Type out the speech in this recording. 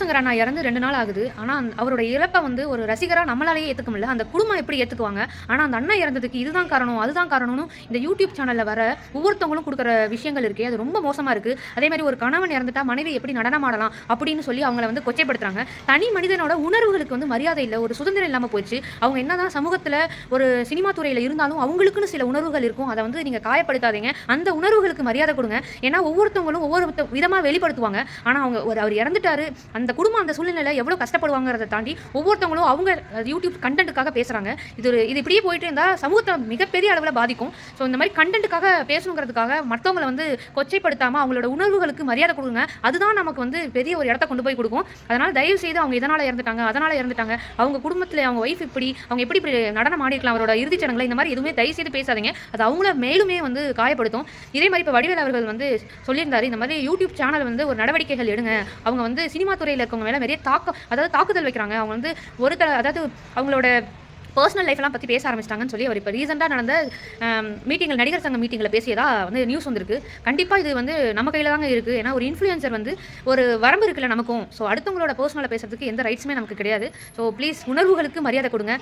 சங்கர் அண்ணா இறந்து ரெண்டு நாள் ஆகுது. ஆனால் அவரோட இழப்பை வந்து ஒரு ரசிகராக நம்மளாலேயே ஏற்றுக்க முடியல. அந்த குடும்பம் எப்படி ஏற்றுக்குவாங்க ஆனால் அந்த அண்ணா இறந்ததுக்கு இதுதான் காரணம் அதுதான் காரணம்னு இந்த யூடியூப் சேனலில் வர ஒவ்வொருத்தவங்களும் கொடுக்குற விஷயங்கள் இருக்கே அது ரொம்ப மோசமாக இருக்குது அதே மாதிரி ஒரு கணவன் இறந்துட்டா மனைவி எப்படி நடனம் ஆடலாம் அப்படின்னு சொல்லி அவங்கள வந்து கொச்சைப்படுத்துறாங்க. தனி மனிதனோட உணர்வுகளுக்கு வந்து மரியாதை இல்லை ஒரு சுதந்திரம் இல்லாமல் போயிடுச்சு அவங்க என்னதான் சமூகத்தில் ஒரு சினிமா துறையில் இருந்தாலும் அவங்களுக்குன்னு சில உணர்வுகள் இருக்கும். அதை வந்து நீங்கள் காயப்படுத்தாதீங்க. அந்த உணர்வுகளுக்கு மரியாதை கொடுங்க. ஏன்னா ஒவ்வொருத்தவங்களும் ஒவ்வொரு விதமாக வெளிப்படுத்துவாங்க. ஆனால் அவங்க ஒரு அவர் இறந்துட்டாரு. அந்த குடும்பம் அந்த சூழ்நிலை எவ்வளோ கஷ்டப்படுவாங்கிறத தாண்டி ஒவ்வொருத்தவங்களும் அவங்க யூடியூப் கண்டென்ட்டுக்காக பேசுகிறாங்க இது ஒரு இது இப்படியே போயிட்டு இருந்தால் சமூகத்தை மிகப்பெரிய அளவில் பாதிக்கும். ஸோ இந்த மாதிரி கண்டென்ட்டுக்காக பேசணுங்கிறதுக்காக மற்றவங்களை வந்து கொச்சைப்படுத்தாமல் அவங்களோட உணர்வுகளுக்கு மரியாதை கொடுங்க. அதுதான் நமக்கு வந்து பெரிய ஒரு இடத்த கொண்டு போய் கொடுக்கும். அதனால் தயவு செய்து அவங்க இதனால் இறந்துட்டாங்க அதனால் இறந்துட்டாங்க அவங்க குடும்பத்தில் அவங்க ஒய்ஃப் இப்படி அவங்க எப்படி இப்படி நடனம் ஆடிருக்கலாம் அவரோட இறுதிச் சடங்குல இந்த மாதிரி எதுவுமே தயவு செய்து பேசாதீங்க. அது அவங்கள மேலுமே வந்து காயப்படுத்தும். இதே மாதிரி இப்போ வடிவேல் அவர்கள் வந்து சொல்லியிருந்தார் இந்த மாதிரி யூடியூப் சேனல் வந்து ஒரு நடவடிக்கைகள் எடுங்க. அவங்க வந்து சினிமா துறையில் இருக்கவங்க மேலே நிறைய தாக்கம் அதாவது தாக்குதல் வைக்கிறாங்க. அவங்க வந்து ஒருத்தர் அதாவது அவங்களோட பர்சனல் லைஃப்லாம் பற்றி பேச ஆரம்பிச்சிட்டாங்கன்னு சொல்லி அவர் இப்போ ரீசெண்டாக நடந்த மீட்டிங்கில் நடிகர் சங்க மீட்டிங்கில் பேசியதாக வந்து நியூஸ் வந்திருக்கு. கண்டிப்பாக இது வந்து நம்ம கையில் தாங்க இருக்குது ஏன்னா ஒரு இன்ஃப்ளூயன்சர் வந்து ஒரு வரம்பு இருக்குல்ல நமக்கும். ஸோ அடுத்தவங்களோட பர்சனலாக பேசுறதுக்கு எந்த ரைட்ஸுமே நமக்கு கிடையாது. ஸோ ப்ளீஸ் உணர்வுகளுக்கு மரியாதை கொடுங்க.